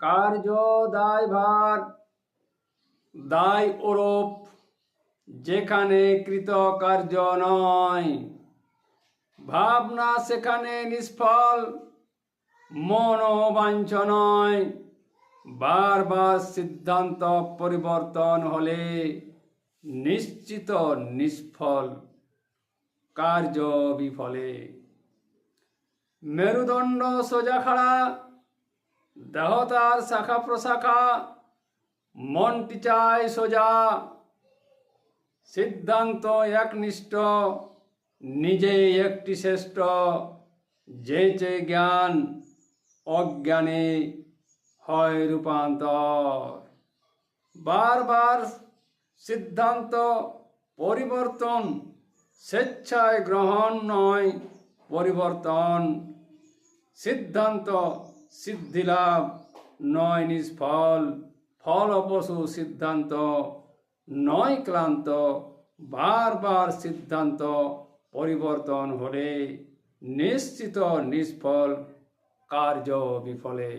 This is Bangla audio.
কার্য দায়ভার দায় ওরূপ, যেখানে কৃত কার্য নয়। ভাবনা সেখানে নিষ্ফল মনোবাঞ্ছ নয় বারবার সিদ্ধান্ত পরিবর্তন হলে নিশ্চিত নিষ্ফল, কার্য বিফলে। মেরুদণ্ড সোজা খাড়া দেহ তার শাখা প্রশাখা মনটি চায় সোজা। সিদ্ধান্ত একনিষ্ঠ, নিজেই একটি শ্রেষ্ঠ যে যে জ্ঞান অজ্ঞানে হয় রূপান্তর। বারবার সিদ্ধান্ত পরিবর্তন, স্বেচ্ছায় গ্রহণ নয় পরিবর্তন। সিদ্ধান্ত সিদ্ধিলাভ, নয় নিষ্ফল ফল অপশু সিদ্ধান্ত, নয় ক্লান্ত, বারবার সিদ্ধান্ত পরিবর্তন হলে নিশ্চিত নিষ্ফল কার্য বিফলে।